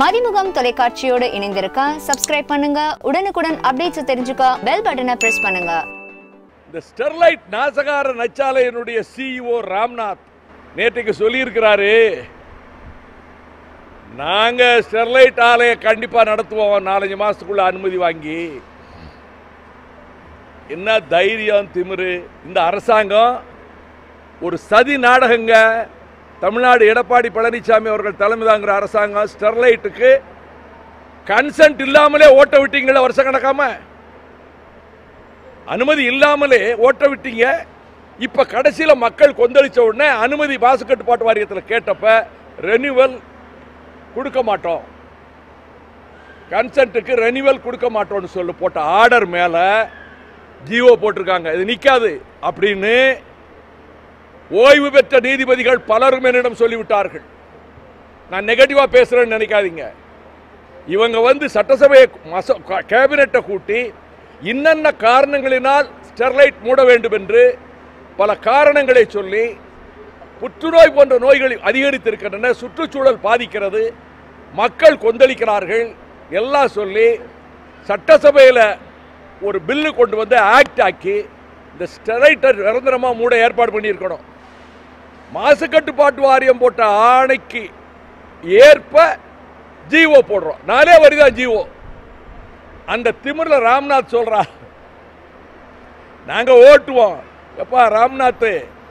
மதிமுகம் தொலைக்காட்சியோடு இணைந்திருக்க சப்ஸ்கிரைப் பண்ணுங்க. உடனுக்குடன் அப்டேட்ஸ் தெரிஞ்சுக்க பெல் பட்டனை பிரஸ் பண்ணுங்க. இந்த ஸ்டெர்லைட் நாசகார நச்சாலையினுடைய சிஇஓ ராம்நாத் நேற்றுக்கு சொல்லியிருக்கிறாரு நாங்க ஸ்டெர்லைட் ஆலையை கண்டிப்பா நடத்துவோம். நாலஞ்சு மாசத்துக்குள்ள அனுமதி வாங்கி. என்ன தைரியம் திமிரு? இந்த அரசாங்கம் ஒரு சதி நாடகங்க. தமிழ்நாடு எடப்பாடி பழனிசாமி அவர்கள் தலைமை தாங்குற அரசாங்கம் ஸ்டெர்லைட்டுக்கு கன்சென்ட் இல்லாமலே ஓட்ட விட்டீங்களே வருஷம் கணக்காம அனுமதி இல்லாமலே ஓட்ட விட்டீங்க. இப்ப கடைசியில் மக்கள் கொந்தளிச்ச உடனே அனுமதி மாசு கட்டுப்பாட்டு வாரியத்தில் கேட்டப்ப ரெனியூவல் கொடுக்க மாட்டோம். கன்சென்ட்டுக்கு ரெனிவல் கொடுக்க மாட்டோம்னு சொல்லி போட்ட ஆர்டர் மேல ஜிஓ போட்டிருக்காங்க. இது நிற்காது அப்படின்னு ஓய்வு பெற்ற நீதிபதிகள் பலரும் என்னிடம் சொல்லிவிட்டார்கள். நான் நெகட்டிவாக பேசுகிறேன்னு நினைக்காதீங்க. இவங்க வந்து சட்டசபையை மச- கா- கேபினெட்டை கூட்டி இன்னென்ன காரணங்களினால் ஸ்டெர்லைட் மூட வேண்டும் என்று பல காரணங்களை சொல்லி புற்றுநோய் போன்ற நோய்கள் அதிகரித்திருக்கின்றன சுற்றுச்சூழல் பாதிக்கிறது மக்கள் கொந்தளிக்கிறார்கள் எல்லாம் சொல்லி சட்டசபையில் ஒரு பில்லு கொண்டு வந்து ஆக்ட் ஆக்கி இந்த ஸ்டெரைட்டை நிரந்தரமாக மூட ஏற்பாடு பண்ணியிருக்கணும். மாசு கட்டுப்பாட்டு வாரியம் போட்ட ஆணைக்கு ஏற்ப ஜீவோ போடுறோம். நானே வரிதான் ஜீவோ. அந்த திமிரில் ராம்நாத் சொல்றா நாங்க ஓட்டுவோம். எப்பா ராம்நாத்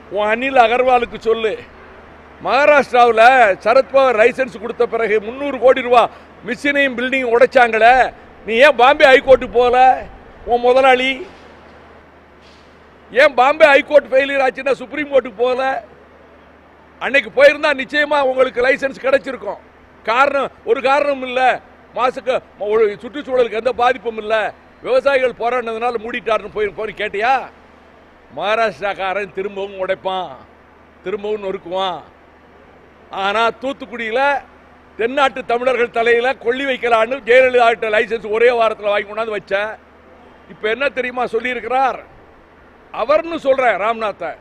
உன் அனில் அகர்வாலுக்கு சொல்லு. மகாராஷ்டிராவில் சரத்பவர் லைசன்ஸ் கொடுத்த பிறகு முந்நூறு கோடி ரூபா மிஷினையும் பில்டிங் உடைச்சாங்களே நீ ஏன் பாம்பே ஹைகோர்ட்டு போகல உன் முதலாளி? ஏன் பாம்பே ஹைகோர்ட் ஃபெயிலியர் ஆச்சுன்னா சுப்ரீம் கோர்ட்டுக்கு போகல? அன்னைக்கு போயிருந்தா நிச்சயமா உங்களுக்கு லைசன்ஸ் கிடைச்சிருக்கும். காரணம் ஒரு காரணம் இல்லை. மாசுக்கு ஒரு சுற்றுச்சூழலுக்கு எந்த பாதிப்பும் இல்லை. விவசாயிகள் போராடினதுனால மூடிட்டாருன்னு போய் போய் கேட்டியா? மகாராஷ்டிராக்காரன் திரும்பவும் உடைப்பான். திரும்பவும் நொறுக்குவான். ஆனால் தூத்துக்குடியில் தென்னாட்டு தமிழர்கள் தலையில் கொள்ளி வைக்கலான்னு ஜெயலலிதா லைசன்ஸ் ஒரே வாரத்தில் வாங்கி கொண்டாந்து வச்சேன். இப்போ என்ன தெரியுமா சொல்லியிருக்கிறார்? அவர்னு சொல்கிறேன் ராம்நாத்தை.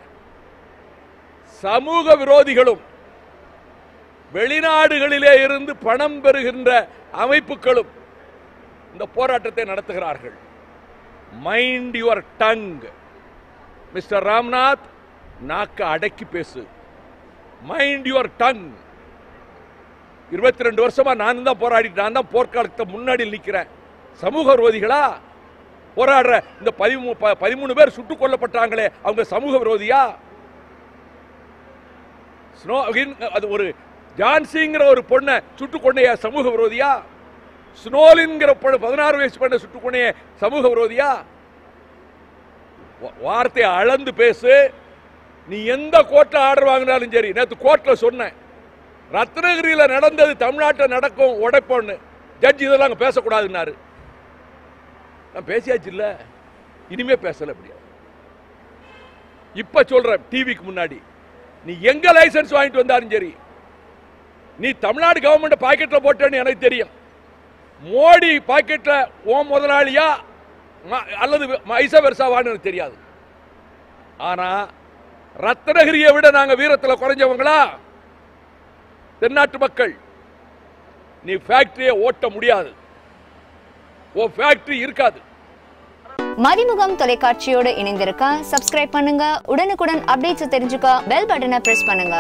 சமூக விரோதிகளும் வெளிநாடுகளிலே இருந்து பணம் பெறுகின்ற அமைப்புகளும் இந்த போராட்டத்தை நடத்துகிறார்கள். Mind your tongue mister Ramnath நாக்க அடக்கி பேசு. மைண்ட் யுவர் டங் இருபத்தி ரெண்டு வருஷமா நான் தான் போராடிட்டு நான் தான் போர்க்காலத்தை முன்னாடி நிற்கிறேன் சமூக விரோதிகளா? போராடுற இந்த பதிமூ ப- பதிமூணு பேர் சுட்டுக் கொல்லப்பட்டாங்களே அவங்க சமூக விரோதியா? ஸ்னோ அது ஒரு ஜான்சிங்கிற ஒரு பொண்ணை சுட்டு கொண்டைய சமூக விரோதியா? ஸ்னோலின்கிற பொண்ணு பதினாறு வயசு பொண்ணை சுட்டு கொண்டைய சமூக விரோதியா? வார்த்தையை அளந்து பேசு. நீ எந்த கோர்ட்டில் ஆர்டர் வாங்கினாலும் சரி நேற்று கோர்ட்டில் சொன்னேன். ரத்னகிரியில நடந்தது தமிழ்நாட்டில் நடக்கும் உடைப்போன்னு ஜட்ஜ் இதெல்லாம் அங்க பேசக்கூடாதுன்னாரு. நான் பேசியாச்சு இல்ல. இனிமே பேசல அப்படியா. இப்ப சொல்றேன் டிவிக்கு முன்னாடி. நீ எங்க லைசென்ஸ் வாங்கிட்டு வந்தாலும் சரி நீ தமிழ்நாடு கவர்மெண்ட் பாக்கெட்ல போட்டேன்னு எனக்கு தெரியும். மோடி பாக்கெட்ல ஓ முதலாளியா அல்லது ஐசா பெருசாவான்னு எனக்கு தெரியாது. ஆனா ரத்னகிரியை விட நாங்க வீரத்தில் குறைஞ்சவங்களா? தென்னாட்டு மக்கள் நீ ஃபேக்டரியை ஓட்ட முடியாது. ஓ ஃபேக்டரி இருக்காது. மதிமுகம் தொலைக்காட்சியோடு இணைந்திருக்க சப்ஸ்கிரைப் பண்ணுங்க. உடனுக்குடன் அப்டேட்ஸ் தெரிஞ்சுக்க பெல் பட்டனை பிரஸ் பண்ணுங்க.